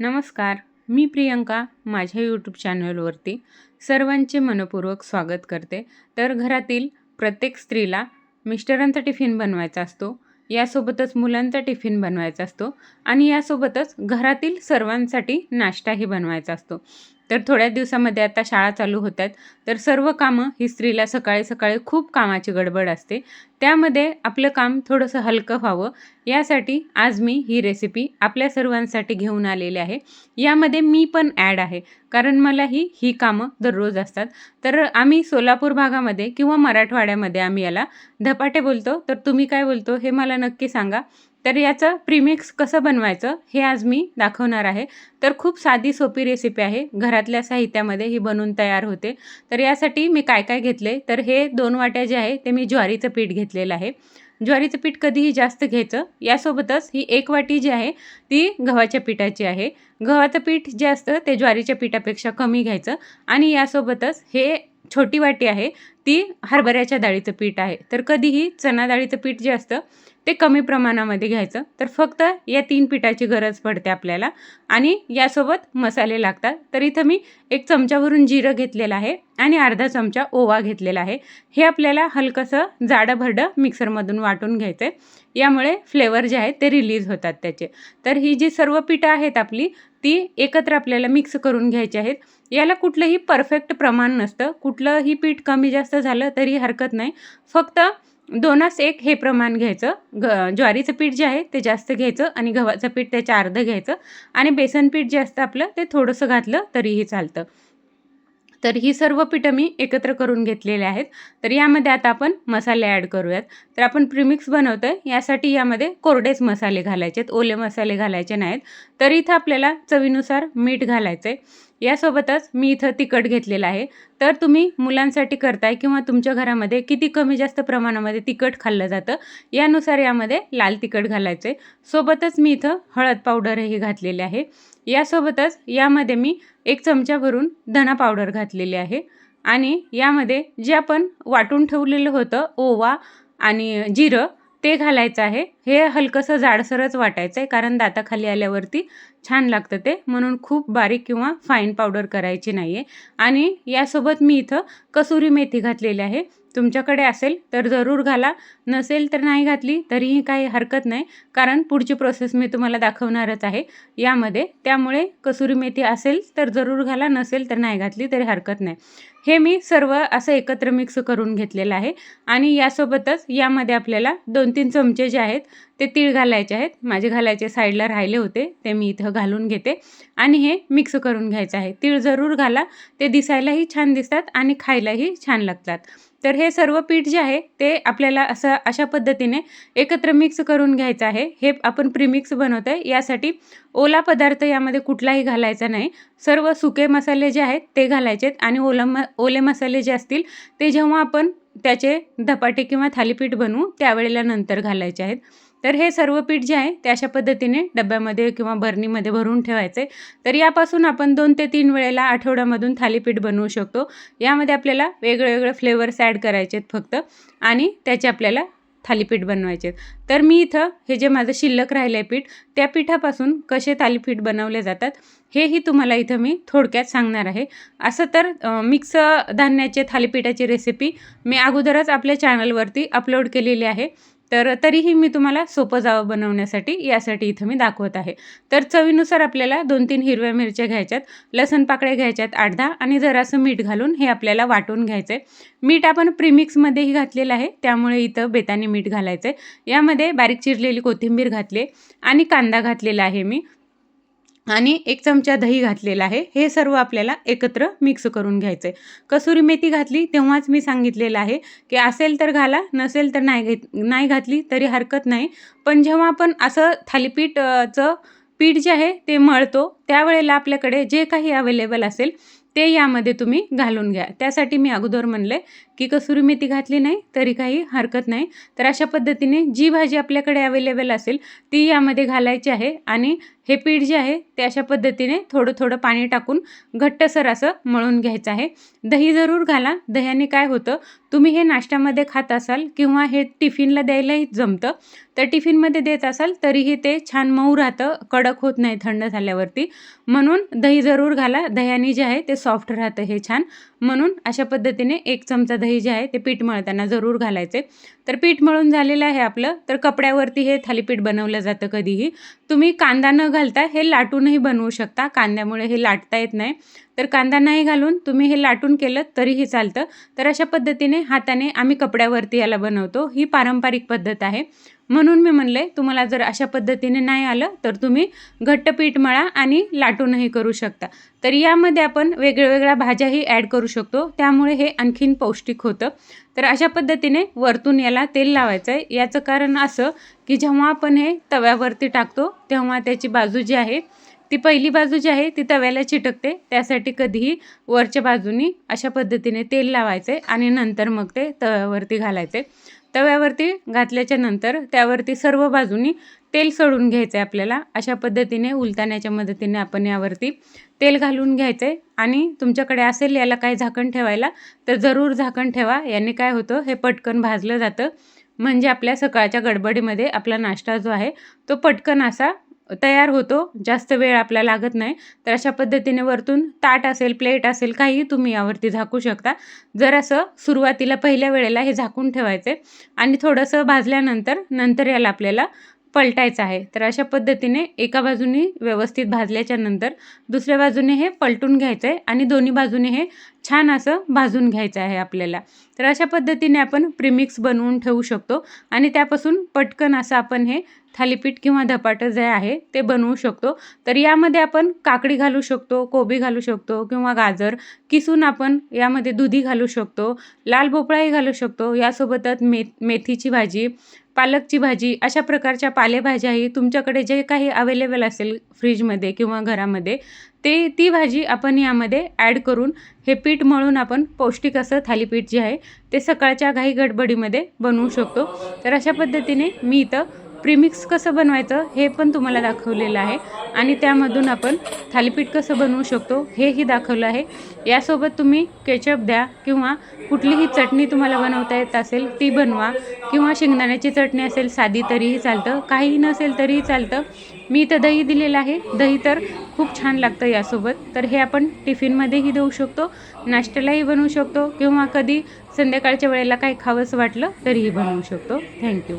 नमस्कार मी प्रियंका माझ्या यूट्यूब चॅनलवरती सर्वांचे मनपूर्वक स्वागत करते. तर घरातील प्रत्येक स्त्रीला मिस्टरांचा टिफिन बनवायचा असतो यासोबतच मुलांचा टिफिन बनवायचा असतो आणि यासोबतच घरातील सर्वांसाठी नाश्ताही बनवायचा असतो. तर थोड्या दिवसामध्ये आता शाळा चालू होत आहेत तर सर्व कामं ही स्त्रीला सकाळी सकाळी खूप कामाची गडबड असते. त्यामध्ये आपलं काम थोडंसं हलकं व्हावं. यासाठी आज मी ही रेसिपी आपल्या सर्वांसाठी घेऊन आलेली आहे. यामध्ये मी पण ॲड आहे. कारण मलाही ही कामं दररोज असतात. तर आम्ही सोलापूर भागामध्ये किंवा मराठवाड्यामध्ये आम्ही याला धपाटे बोलतो. तर तुम्ही काय बोलतो हे मला नक्की सांगा. तर याचं प्रीमिक्स कसं बनवायचं हे आज मी दाखवणार आहे. तर खूप साधी सोपी रेसिपी आहे. घरातल्या साहित्यामध्ये ही बनवून तयार होते. तर यासाठी मी काय काय घेतले? तर हे दोन वाट्या जे आहे ते मी ज्वारीचं पीठ घेतलेलं आहे. ज्वारीचं पीठ कधीही जास्त घ्यायचं. यासोबतच ही एक वाटी जी आहे ती गव्हाच्या पिठाची आहे. गव्हाचं पीठ जे असतं ते ज्वारीच्या पिठापेक्षा कमी घ्यायचं. आणि यासोबतच हे छोटी वाटी आहे ती हरभऱ्याच्या डाळीचं पीठ आहे. तर कधीही चणा डाळीचं पीठ जे असतं ते कमी प्रमाणामध्ये घ्यायचं. तर फक्त या तीन पिठाची गरज पडते आपल्याला. आणि यासोबत मसाले लागतात. तर इथं मी एक चमच्यावरून जिरं घेतलेलं आहे आणि अर्धा चमचा ओवा घेतलेला आहे. हे आपल्याला हलकंसं जाडं भरडं मिक्सरमधून वाटून घ्यायचं आहे यामुळे फ्लेवर जे आहेत ते रिलीज होतात त्याचे. तर ही जी सर्व पिठं आहेत आपली ती एकत्र आपल्याला मिक्स करून घ्यायची आहेत. याला कुठलंही परफेक्ट प्रमाण नसतं. कुठलंही पीठ कमी जास्त झालं तरी हरकत नाही. फक्त दोनास एक हे प्रमाण घ्यायचं. ग ज्वारीचं पीठ जे आहे ते जास्त घ्यायचं आणि गव्हाचं पीठ त्याच्या अर्धं घ्यायचं. आणि बेसन पीठ जे असतं आपलं ते थोडंसं घातलं तरीही चालतं. तर ही सर्व पिठं मी एकत्र करून घेतलेले आहेत. तर यामध्ये आता आपण मसाले ॲड करूयात. तर आपण प्रीमिक्स बनवतो आहे यासाठी यामध्ये कोरडेच मसाले घालायचे आहेत ओले मसाले घालायचे नाहीत. तर इथं आपल्याला चवीनुसार मीठ घालायचं आहे यासोबतच मी इथं तिखट घेतलेलं आहे. तर तुम्ही मुलांसाठी करताय किंवा तुमच्या घरामध्ये किती कमी जास्त प्रमाणामध्ये तिखट खाल्लं जातं यानुसार यामध्ये लाल तिखट घालायचं सोबतच मी इथं हळद पावडरही घातलेले आहे. यासोबतच यामध्ये मी एक चमचा भरून धना पावडर घातलेली आहे. आणि यामध्ये जे आपण वाटून ठेवलेलं होतं ओवा आणि जिरं ते घालायचं आहे. हे हलकंसं जाडसरच वाटायचं आहे कारण दाताखाली आल्यावरती छान लागतं ते. म्हणून खूप बारीक किंवा फाईन पावडर करायची नाही आहे आणि यासोबत मी इथं कसुरी मेथी घातलेली आहे. तुमच्याकडे असेल तर जरूर घाला. नसेल तर नाही घातली तरीही काही हरकत नाही. कारण पुढची प्रोसेस मी तुम्हाला दाखवणारच आहे. यामध्ये त्यामुळे कसुरी मेथी असेल तर जरूर घाला नसेल तर नाही घातली तरी हरकत नाही. हे मी सर्व असं एकत्र मिक्स करून घेतलेलं आहे. आणि यासोबतच यामध्ये आपल्याला दोन तीन चमचे जे आहेत ते तीळ घालायचे आहेत. माझे घालायचे साईडला राहिले होते ते मी इथं घालून घेते. आणि हे मिक्स करून घ्यायचं आहे. तीळ जरूर घाला. ते दिसायलाही छान दिसतात आणि खायलाही छान लागतात. तर हे सर्व पीठ जे आहे ते आपल्याला असं अशा पद्धतीने एकत्र मिक्स करून घ्यायचं आहे. हे आपण प्रीमिक्स बनवतो आहे यासाठी ओला पदार्थ यामध्ये कुठलाही घालायचा नाही. सर्व सुके मसाले जे आहेत ते घालायचे आहेत आणि ओला म ओले मसाले जे असतील ते जेव्हा आपण त्याचे धपाटे किंवा थालीपीठ बनवू त्यावेळेला नंतर घालायचे आहेत. तर हे सर्व पीठ जे आहे ते अशा पद्धतीने डब्यामध्ये किंवा बरणीमध्ये भरून ठेवायचे. तर यापासून आपण दोन ते तीन वेळेला आठवड्यामधून थालीपीठ बनवू शकतो. यामध्ये आपल्याला वेगळे वेगळे फ्लेवर्स ॲड करायचे आहेत फक्त आणि त्याचे आपल्याला थालीपीठ बनवायचे तर मी इथं हे जे माझं शिल्लक राहिलं आहे पीठ त्या पिठापासून कसे थालीपीठ बनवले जातात हेही तुम्हाला इथं मी थोडक्यात सांगणार आहे. असं तर मिक्स धान्याचे थालीपीठाची रेसिपी मी अगोदरच आपल्या चॅनलवरती अपलोड केलेली आहे. तर तरीही मी तुम्हाला सोपं जावं बनवण्यासाठी यासाठी इथं मी दाखवत आहे. तर चवीनुसार आपल्याला दोन तीन हिरव्या मिरच्या घ्यायच्यात लसण पाकळ्या घ्यायच्यात आठ दहा आणि जरासं मीठ घालून हे आपल्याला वाटून घ्यायचं आहे मीठ आपण प्रीमिक्समध्येही घातलेलं आहे त्यामुळे इथं बेताने मीठ घालायचं आहे यामध्ये बारीक चिरलेली कोथिंबीर घातली आणि कांदा घातलेला आहे मी. आणि एक चमचा दही घातलेला आहे. हे सर्व आपल्याला एकत्र मिक्स करून घ्यायचं आहे कसुरी मेथी घातली तेव्हाच मी सांगितलेलं आहे की असेल तर घाला नसेल तर नाही घेत नाही घातली तरी हरकत नाही. पण जेव्हा आपण असं थालीपीठचं पीठ जे आहे ते मळतो त्यावेळेला आपल्याकडे जे काही अवेलेबल असेल ते यामध्ये तुम्ही घालून घ्या. त्यासाठी मी अगोदर म्हणले की कसुरी मेथी घातली नाही तरी काही हरकत नाही. तर अशा पद्धतीने जी भाजी आपल्याकडे अवेलेबल असेल ती यामध्ये घालायची आहे आणि हे पीठ जे आहे ते अशा पद्धतीने थोडं थोडं पाणी टाकून घट्टसर असं मळून घ्यायचं आहे. दही जरूर घाला. दह्याने काय होतं तुम्ही हे नाश्त्यामध्ये खात असाल किंवा हे टिफिनला द्यायलाही जमतं तर टिफिनमध्ये देत असाल तरीही ते छान मऊ राहतं कडक होत नाही थंड झाल्यावरती. म्हणून दही जरूर घाला. दह्याने जे आहे ते सॉफ्ट राहतं हे छान. म्हणून अशा पद्धतीने एक चमचा दही जे आहे ते पीठ मळताना जरूर घालायचे. तर पीठ मळून झालेलं आहे आपलं तर कपड्यावरती हे थालीपीठ बनवलं जातं कधीही. तुम्ही कांदा न घालता हे लाटूनही बनवू शकता. कांद्यामुळे हे लाटता येत नाही. तर कांदा नाही घालून तुम्ही हे लाटून केलं तरीही चालतं. तर अशा पद्धतीने हाताने आम्ही कपड्यावरती याला बनवतो. ही पारंपरिक पद्धत आहे. म्हणून मी म्हणले तुम्हाला जर अशा पद्धतीने नाही आलं तर तुम्ही घट्ट पीठ मळा आणि लाटूनही करू शकता. तर यामध्ये आपण वेगळ्या भाज्याही ॲड करू शकतो. त्यामुळे हे आणखीन पौष्टिक होतं. तर अशा पद्धतीने वरतून याला तेल लावायचं आहे याचं कारण असं की जेव्हा आपण हे तव्यावरती टाकतो तेव्हा त्याची बाजू जी आहे ती पहिली बाजू जी आहे ती तव्याला चिटकते. त्यासाठी कधीही वरच्या बाजूनी अशा पद्धतीने तेल लावायचे आणि नंतर मग ते तव्यावरती घालायचे तव्यावरती घातल्याच्या नंतर त्यावरती सर्व बाजूनी तेल सोडून घ्यायचं आहे आपल्याला. अशा पद्धतीने उलताण्याच्या मदतीने आपण यावरती तेल घालून घ्यायचं आहे आणि तुमच्याकडे असेल याला काही झाकण ठेवायला तर जरूर झाकण ठेवा. याने काय होतं हे पटकन भाजलं जातं. म्हणजे आपल्या सकाळच्या गडबडीमध्ये आपला नाश्ता जो आहे तो पटकन असा तयार होतो जास्त वेळ आपला लागत नाही. तर अशा पद्धतीने वरतून ताट असेल प्लेट असेल काहीही तुम्ही यावरती झाकू शकता. जर असं सुरुवातीला पहिल्या वेळेला हे झाकून ठेवायचे आणि थोडंसं भाजल्यानंतर नंतर याला आपल्याला पलटायचं आहे. तर अशा पद्धतीने एका बाजूने व्यवस्थित भाजल्याच्या नंतर दुसऱ्या बाजूने हे पलटून घ्यायचं आहे आणि दोन्ही बाजूने हे छान असं भाजून घ्यायचं आहे आपल्याला. तर अशा पद्धतीने आपण प्रीमिक्स बनवून ठेवू शकतो आणि त्यापासून पटकन असं आपण हे थालीपीठ किंवा धपाटं जे आहे ते बनवू शकतो. तर यामध्ये आपण काकडी घालू शकतो कोबी घालू शकतो किंवा गाजर किसून आपण यामध्ये दुधी घालू शकतो लाल भोपळाही घालू शकतो. यासोबतच मे मेथीची भाजी पालकची भाजी अशा प्रकारच्या पालेभाज्याही तुमच्याकडे जे काही अवेलेबल असेल फ्रीजमध्ये किंवा घरामध्ये ते ती भाजी आपण यामध्ये ॲड करून हे पीठ मळून आपण पौष्टिक असं थालीपीठ जे आहे ते सकाळच्या घाई गडबडीमध्ये बनवू शकतो. तर अशा पद्धतीने मी इथं प्रीमिक्स कसं बनवायचं हे पण तुम्हाला दाखवलेलं आहे. आणि त्यामधून आपण थालीपीठ कसं बनवू शकतो हेही दाखवलं आहे. यासोबत तुम्ही केचप द्या किंवा कुठलीही चटणी तुम्हाला बनवता येत असेल ती बनवा किंवा शेंगदाण्याची चटणी असेल साधी तरीही चालतं काही नसेल तरीही चालतं. मी इथं दही दिलेलं आहे. दही तर खूप छान लागतं यासोबत. तर हे आपण टिफिनमध्येही देऊ शकतो नाश्त्यालाही बनवू शकतो किंवा कधी संध्याकाळच्या वेळेला काही खावंसं वाटलं तरीही बनवू शकतो. थँक्यू